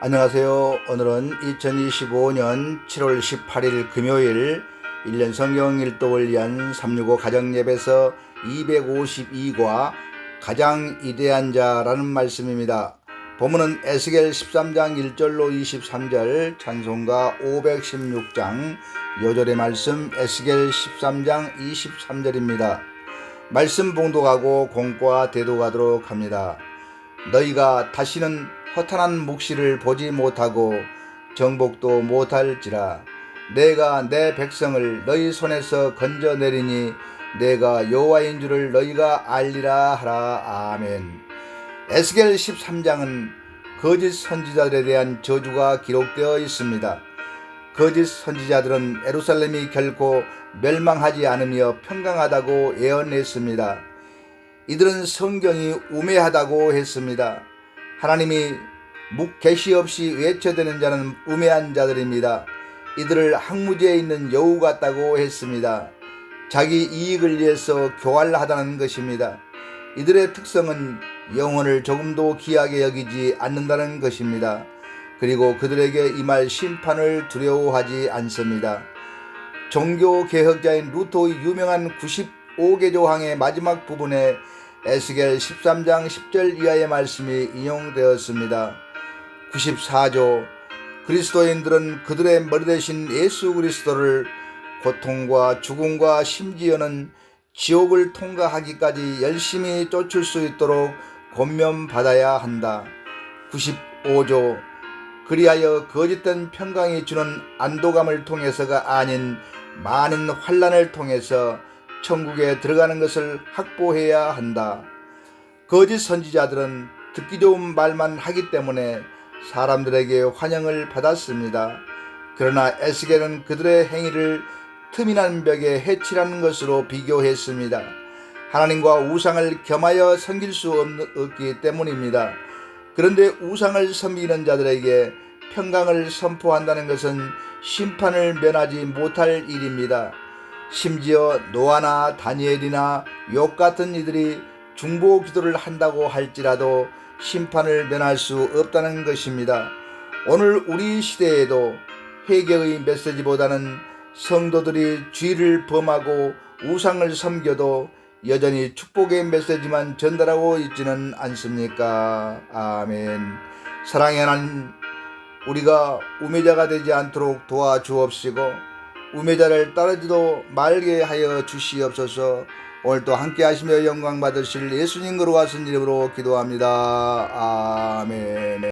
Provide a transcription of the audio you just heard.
안녕하세요. 오늘은 2025년 7월 18일 금요일 1년 성경 일독을 위한 365 가정예배서 252과 가장 위대한 자라는 말씀입니다. 본문은 에스겔 13장 1절로 23절 찬송가 516장 요절의 말씀 에스겔 13장 23절입니다. 말씀 봉독하고 공과 대도하도록 합니다. 너희가 다시는 허탄한 묵시를 보지 못하고 정복도 못할지라 내가 내 백성을 너희 손에서 건져내리니 내가 여호와인 줄을 너희가 알리라 하라 아멘. 에스겔 13장은 거짓 선지자들에 대한 저주가 기록되어 있습니다. 거짓 선지자들은 에루살렘이 결코 멸망하지 않으며 평강하다고 예언했습니다. 이들은 성경이 우매하다고 했습니다. 하나님이 묵 계시 없이 외쳐대는 자는 우매한 자들입니다. 이들을 항무지에 있는 여우 같다고 했습니다. 자기 이익을 위해서 교활하다는 것입니다. 이들의 특성은 영혼을 조금도 귀하게 여기지 않는다는 것입니다. 그리고 그들에게 임할 심판을 두려워하지 않습니다. 종교 개혁자인 루토의 유명한 95개 조항의 마지막 부분에 에스겔 13장 10절 이하의 말씀이 인용되었습니다. 94조 그리스도인들은 그들의 머리 대신 예수 그리스도를 고통과 죽음과 심지어는 지옥을 통과하기까지 열심히 쫓을 수 있도록 권면받아야 한다. 95조 그리하여 거짓된 평강이 주는 안도감을 통해서가 아닌 많은 환란을 통해서 천국에 들어가는 것을 확보해야 한다. 거짓 선지자들은 듣기 좋은 말만 하기 때문에 사람들에게 환영을 받았습니다. 그러나 에스겔은 그들의 행위를 틈이 난 벽에 해치라는 것으로 비교했습니다. 하나님과 우상을 겸하여 섬길 수 없기 때문입니다. 그런데 우상을 섬기는 자들에게 평강을 선포한다는 것은 심판을 면하지 못할 일입니다. 심지어 노아나 다니엘이나 욥 같은 이들이 중보 기도를 한다고 할지라도 심판을 면할 수 없다는 것입니다. 오늘 우리 시대에도 회개의 메시지보다는 성도들이 죄를 범하고 우상을 섬겨도 여전히 축복의 메시지만 전달하고 있지는 않습니까? 아멘. 사랑의 하나님, 우리가 우매자가 되지 않도록 도와주옵시고 우매자를 따르지도 말게 하여 주시옵소서. 오늘도 함께 하시며 영광 받으실 예수님 거룩하신 이름으로 기도합니다. 아멘.